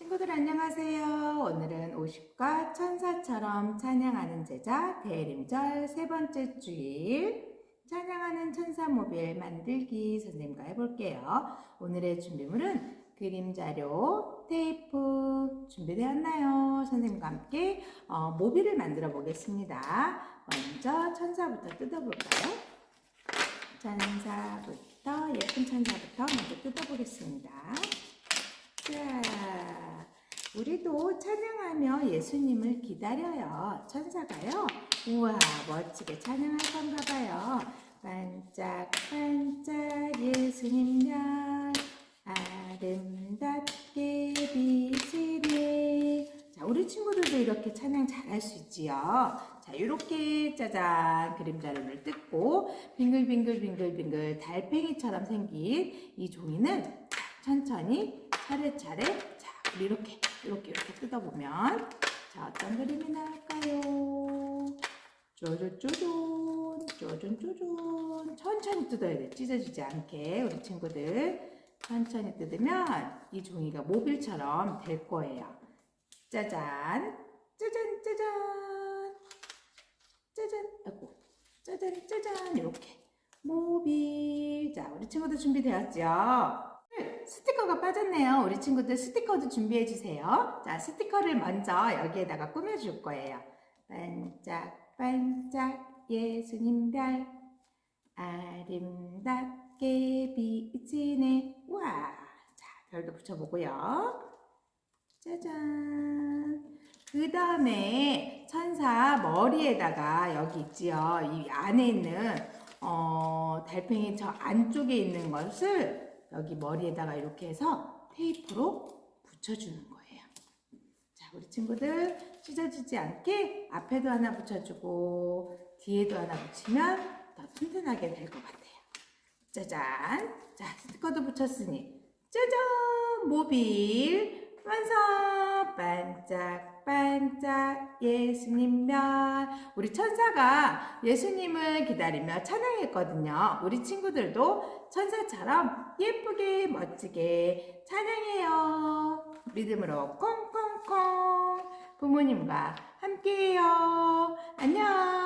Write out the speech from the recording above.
친구들 안녕하세요. 오늘은 50과 천사처럼 찬양하는 제자 대림절 세 번째 주일 찬양하는 천사 모빌 만들기 선생님과 해볼게요. 오늘의 준비물은 그림 자료, 테이프 준비되었나요? 선생님과 함께 어, 모빌을 만들어 보겠습니다. 먼저 천사부터 뜯어볼까요? 천사부터 예쁜 천사부터 먼저 뜯어보겠습니다. 자, 우리도 찬양하며 예수님을 기다려요. 천사가요. 우와, 멋지게 찬양할 건가 봐요. 반짝반짝 예수님 별 아름답게 비치네. 자, 우리 친구들도 이렇게 찬양 잘할 수 있지요. 자, 이렇게 짜잔 그림자를 뜯고 빙글빙글빙글빙글 달팽이처럼 생긴 이 종이는 천천히 차례차례 이렇게 이렇게 이렇게 뜯어보면 자 어떤 그림이 나올까요? 쪼존쪼존 쪼존쪼존 천천히 뜯어야 돼. 찢어지지 않게. 우리 친구들 천천히 뜯으면 이 종이가 모빌처럼 될 거예요. 짜잔. 짜잔 짜잔. 짜잔. 아이고. 짜잔 짜잔. 이렇게. 모빌. 자 우리 친구들 준비되었죠? 스티커가 빠졌네요. 우리 친구들 스티커도 준비해 주세요. 자, 스티커를 먼저 여기에다가 꾸며 줄 거예요. 반짝 반짝 예수님 별 아름답게 비치네. 와, 자, 별도 붙여 보고요. 짜잔. 그 다음에 천사 머리에다가 여기 있지요. 이 안에 있는 어, 달팽이 저 안쪽에 있는 것을 여기 머리에다가 이렇게 해서 테이프로 붙여주는 거예요. 자, 우리 친구들 찢어지지 않게 앞에도 하나 붙여주고 뒤에도 하나 붙이면 더 튼튼하게 될 것 같아요. 짜잔. 자, 스티커도 붙였으니 짜잔! 모빌 완성! 반짝반짝 예수님 별 우리 천사가 예수님을 기다리며 찬양했거든요. 우리 친구들도 천사처럼 예쁘게 멋지게 찬양해요. 리듬으로 콩콩콩 부모님과 함께해요. 안녕.